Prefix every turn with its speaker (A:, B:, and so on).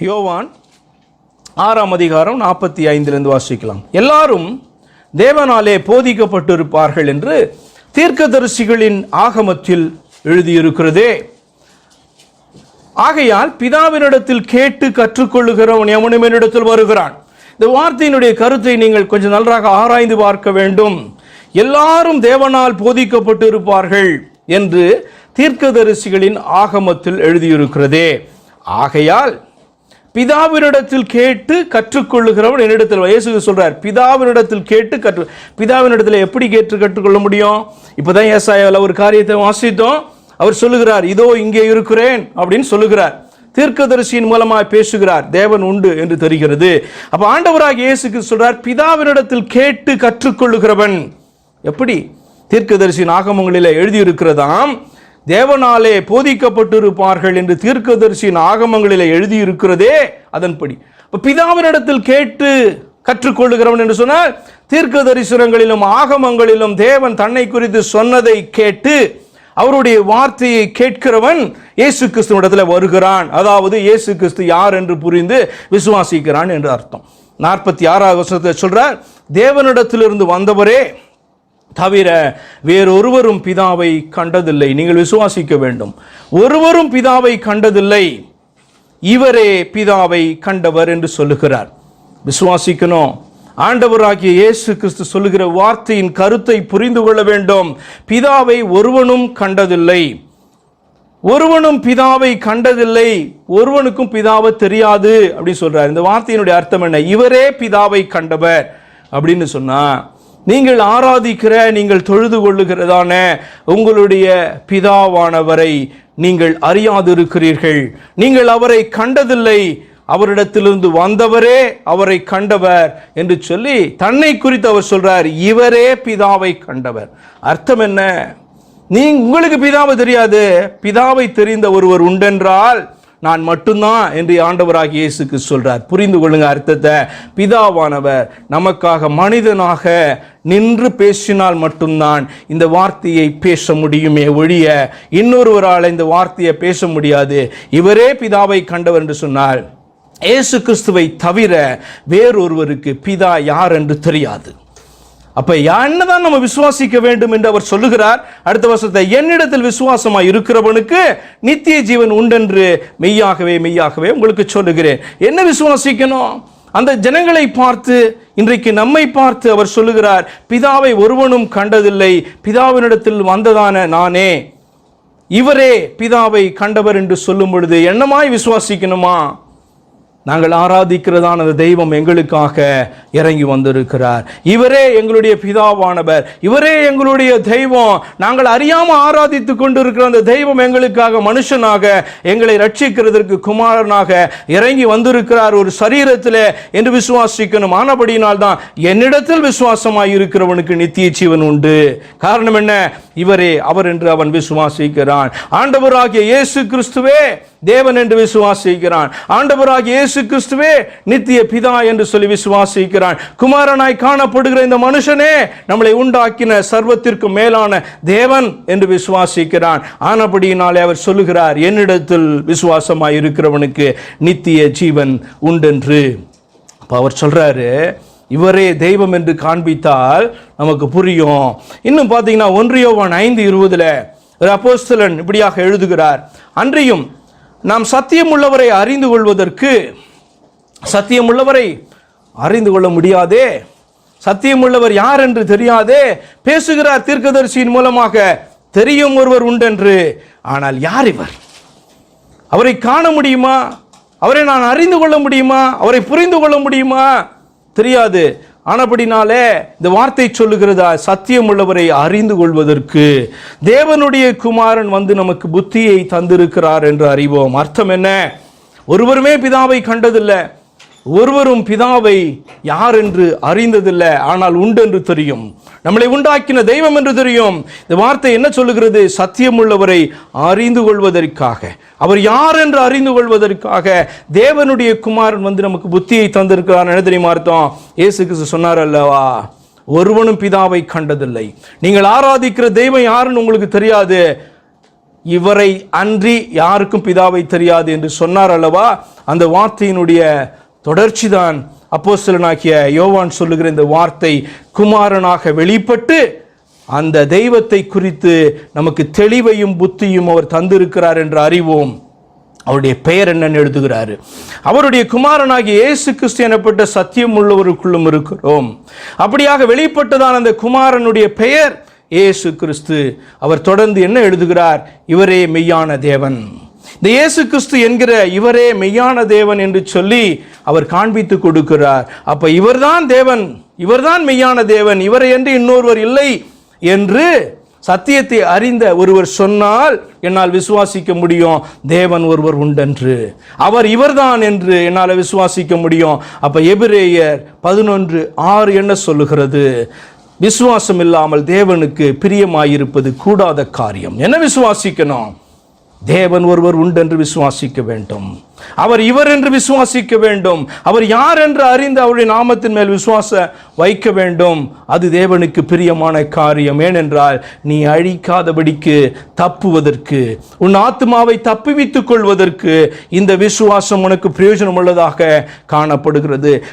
A: யோவான் ஆறாம் அதிகாரம் நாற்பத்தி ஐந்திலிருந்து வாசிக்கலாம். எல்லாரும் தேவனாலே போதிக்கப்பட்டிருப்பார்கள் என்று தீர்க்கதரிசிகளின் ஆகமத்தில் எழுதியிருக்கிறதே. ஆகையால் பிதாவினிடத்தில் கேட்டு கற்றுக்கொள்ளுகிறவன் எவனும் என்னிடத்தில் வருகிறான். இந்த வார்த்தையினுடைய கருத்தை நீங்கள் கொஞ்சம் நன்றாக ஆராய்ந்து பார்க்க வேண்டும். எல்லாரும் தேவனால் போதிக்கப்பட்டு இருப்பார்கள் என்று தீர்க்கதரிசிகளின் ஆகமத்தில் எழுதியிருக்கிறதே. ஆகையால் பிதாவினிடத்தில் கேட்டு கற்றுக்கொள்ளுகிறவன் என்னிடத்தில் இயேசு சொல்றார் பிதாவினிடத்தில் கேட்டு கற்று பிதாவினிடத்தில் எப்படி கேட்டு கற்றுக்கொள்ள முடியும்? இப்போதான் ஏசாயாவில் ஒரு காரியத்தை வாசித்தோம். அவர் சொல்லுகிறார் இதோ இங்கே இருக்கிறேன் அப்படின்னு சொல்லுகிறார். தீர்க்கதரிசியின் மூலமாக பேசுகிறார் தேவன் உண்டு என்று தெரிகிறது. அப்போ ஆண்டவராக இயேசுக்கு சொல்றார் பிதாவினிடத்தில் கேட்டு கற்றுக்கொள்ளுகிறவன் எப்படி? தீர்க்கதரிசியின் ஆகமங்களில் எழுதியிருக்கிறதாம். தேவனாலே போதிக்கப்பட்டிருப்பார்கள் என்று தீர்க்கதரிசியின் ஆகமங்களில் எழுதியிருக்கிறதே அதன்படி. இப்போ பிதாவினிடத்தில் கேட்டு கற்றுக்கொள்ளுகிறவன் என்று சொன்னால் தீர்க்க தரிசனங்களிலும் ஆகமங்களிலும் தேவன் தன்னை குறித்து சொன்னதை கேட்டு அவருடைய வார்த்தையை கேட்கிறவன் இயேசு கிறிஸ்துவனிடத்தில் வருகிறான். அதாவது இயேசு கிறிஸ்து யார் என்று புரிந்து விசுவாசிக்கிறான் என்று அர்த்தம். நாற்பத்தி ஆறாவது வருஷத்தை சொல்கிறார் தேவனிடத்திலிருந்து வந்தவரே தவிர வேறொருவரும் பிதாவை கண்டதில்லை. நீங்கள் விசுவாசிக்க வேண்டும். ஒருவரும் பிதாவை கண்டதில்லை. இவரே பிதாவை கண்டவர் என்று சொல்லுகிறார். விசுவாசிக்கணும். ஆண்டவராகிய இயேசு கிறிஸ்து சொல்லுகிற வார்த்தையின் கருத்தை புரிந்து கொள்ள வேண்டும். பிதாவை ஒருவனும் கண்டதில்லை. ஒருவனும் பிதாவை கண்டதில்லை. ஒருவனுக்கும் பிதாவை தெரியாது. அப்படின்னு சொல்றார். இந்த வார்த்தையினுடைய அர்த்தம் என்ன? இவரே பிதாவை கண்டவர். அப்படின்னு சொன்னா நீங்கள் ஆராதிக்கிற நீங்கள் தொழுது கொள்ளுகிறதான உங்களுடைய பிதாவானவரை நீங்கள் அறியாதிருக்கிறீர்கள். நீங்கள் அவரை கண்டதில்லை. அவரிடத்திலிருந்து வந்தவரே அவரை கண்டவர் என்று சொல்லி தன்னை குறித்து அவர் சொல்றார். இவரே பிதாவை கண்டவர். அர்த்தம் என்ன? நீ உங்களுக்கு பிதாவை தெரியாது. பிதாவை தெரிந்த ஒருவர் உண்டென்றால் நான் மட்டும்தான் என்று ஆண்டவராக இயேசுக்கு சொல்கிறார் புரிந்து கொள்ளுங்க அர்த்தத்தை. பிதாவானவர் நமக்காக மனிதனாக நின்று பேசினால் மட்டும்தான் இந்த வார்த்தையை பேச முடியுமே ஒழிய இன்னொருவரால் இந்த வார்த்தையை பேச முடியாது. இவரே பிதாவை கண்டவர் என்று சொன்னால் இயேசு கிறிஸ்துவை தவிர வேறொருவருக்கு பிதா யார் என்று தெரியாது. அப்ப என்னதான் நம்ம விசுவாசிக்க வேண்டும் என்று அவர் சொல்லுகிறார். அடுத்த வருஷத்தை என்னிடத்தில் விசுவாசமாய் இருக்கிறவனுக்கு நித்திய ஜீவன் உண்டென்று மெய்யாகவே மெய்யாகவே உங்களுக்கு சொல்லுகிறேன். என்ன விசுவாசிக்கணும்? அந்த ஜனங்களை பார்த்து இன்றைக்கு நம்மை பார்த்து அவர் சொல்லுகிறார் பிதாவை ஒருவனும் கண்டதில்லை. பிதாவினிடத்தில் வந்ததான நானே. இவரே பிதாவை கண்டவர் என்று சொல்லும் பொழுது என்னமாய் விசுவாசிக்கணுமா? நாங்கள் ஆராதிக்கிறதான அந்த தெய்வம் எங்களுக்காக இறங்கி வந்திருக்கிறார். இவரே எங்களுடைய பிதாவானவர். இவரே எங்களுடைய தெய்வம். நாங்கள் அறியாமல் ஆராதித்து கொண்டிருக்கிற அந்த தெய்வம் எங்களுக்காக மனுஷனாக எங்களை ரட்சிக்கிறதற்கு குமாரனாக இறங்கி வந்திருக்கிறார். ஒரு சரீரத்தில் என்று விசுவாசிக்கணும். ஆனபடியினால் தான் என்னிடத்தில் விசுவாசமாக இருக்கிறவனுக்கு நித்திய ஜீவன் உண்டு. காரணம் என்ன? இவரே அவர் என்று அவன் விசுவாசிக்கிறான். ஆண்டவராகிய இயேசு கிறிஸ்துவே தேவன் என்று விசுவாசிக்கிறான். ஆண்டவராக இயேசு கிறிஸ்துவே நித்திய பிதா என்று சொல்லி விசுவாசிக்கிறான். குமாரனாய் காணப்படுகிற இந்த மனுஷனே நம்மளை உண்டாக்கின சர்வத்திற்கு மேலான தேவன் என்று விசுவாசிக்கிறான். ஆனபடியினாலே அவர் சொல்லுகிறார் என்னிடத்தில் விசுவாசமாய் இருக்கிறவனுக்கு நித்திய ஜீவன் உண்டென்று. இப்போ அவர் சொல்றாரு இவரே தெய்வம் என்று காண்பித்தால் நமக்கு புரியும். இன்னும் பார்த்தீங்கன்னா ஒன்றியோவான் ஐந்து இருபதுல ஒரு அப்போஸ்தலன் இப்படியாக எழுதுகிறார் அன்றியும் நாம் சத்தியமுள்ளவரை அறிந்து கொள்வதற்கு சத்தியம் உள்ளவரை அறிந்து கொள்ள முடியாதே சத்தியமுள்ளவர் யார் என்று தெரியாதே பேசுகிறார் தீர்க்கதரிசியின் மூலமாக தெரியும் ஒருவர் உண்டென்று. ஆனால் யார் இவர்? அவரை காண முடியுமா? அவரை நான் அறிந்து கொள்ள முடியுமா? அவரை புரிந்து கொள்ள முடியுமா? தெரியாது. ஆனபடினாலே இந்த வார்த்தை சொல்லுகிறதா? சத்தியம் உள்ளவரை அறிந்து கொள்வதற்கு. தேவனுடைய குமாரன் வந்து நமக்கு புத்தியை தந்திருக்கிறார் என்று அறிவோம். அர்த்தம் என்ன? ஒருவருமே பிதாவை கண்டதில்லை. ஒருவரும் பிதாவை யார் என்று அறிந்ததில்லை ஆனால் உண்டு என்று தெரியும். நம்மளை உண்டாக்கின தெய்வம் என்று தெரியும். இந்த வார்த்தை என்ன சொல்லுகிறது? சத்தியமுள்ளவரை அறிந்து கொள்வதற்காக. அவர் யார் என்று அறிந்து கொள்வதற்காக? தேவனுடைய குமாரன் வந்து நமக்கு புத்தியை தந்திருக்கிறார் என்ன தெரியுமா அர்த்தம்? இயேசு கிறிஸ்து சொன்னார் அல்லவா? ஒருவனும் பிதாவை கண்டதில்லை. நீங்கள் ஆராதிக்கிற தெய்வம் யாருன்னு உங்களுக்கு தெரியாது. இவரை அன்றி யாருக்கும் பிதாவை தெரியாது என்று சொன்னார் அல்லவா? அந்த வார்த்தையினுடைய தொடர்ச்சிதான் அப்போஸ்தலனாகிய யோவான் சொல்லுகிற இந்த வார்த்தை குமாரனாக வெளிப்பட்டு அந்த தெய்வத்தை குறித்து நமக்கு தெளிவையும் புத்தியும் அவர் தந்திருக்கிறார் என்று அறிவோம். அவருடைய பெயர் என்னன்னு எழுதுகிறாரு. அவருடைய குமாரனாகிய இயேசு கிறிஸ்து எனப்பட்ட சத்தியம் உள்ளவருக்குள்ளும் இருக்கிறோம். அப்படியாக வெளிப்பட்டதான் அந்த குமாரனுடைய பெயர் இயேசு கிறிஸ்து. அவர் தொடர்ந்து என்ன எழுதுகிறார்? இவரே மெய்யான தேவன். இந்த இயேசு கிறிஸ்து என்கிற இவரே மெய்யான தேவன் என்று சொல்லி அவர் காண்பித்து கொடுக்கிறார். அப்ப இவர்தான் தேவன் இவர்தான் மெய்யான தேவன் இவரை என்று இன்னொருவர் இல்லை என்று சத்தியத்தை அறிந்த ஒருவர் சொன்னால் என்னால் விசுவாசிக்க முடியும் தேவன் ஒருவர் உண்டென்று. அவர் இவர்தான் என்று என்னால் விசுவாசிக்க முடியும். அப்ப எபிரேயர் பதினொன்று ஆறு என்ன சொல்லுகிறது? விசுவாசம் இல்லாமல் தேவனுக்கு பிரியமாயிருப்பது கூடாத காரியம். என்ன விசுவாசிக்கணும்? தேவன் ஒருவர் உண்டென்று விசுவாசிக்க வேண்டும். அவர் இவர் என்று விசுவாசிக்க வேண்டும். அவர் யார் என்று அறிந்து அவருடைய நாமத்தின் மேல் விசுவாச வைக்க வேண்டும். அது தேவனுக்கு பிரியமான காரியம். ஏனென்றால் நீ அழிக்காதபடிக்கு தப்புவதற்கு உன் ஆத்மாவை தப்புவித்துக் கொள்வதற்கு இந்த விசுவாசம் உனக்கு பிரயோஜனம் உள்ளதாக காணப்படுகிறது.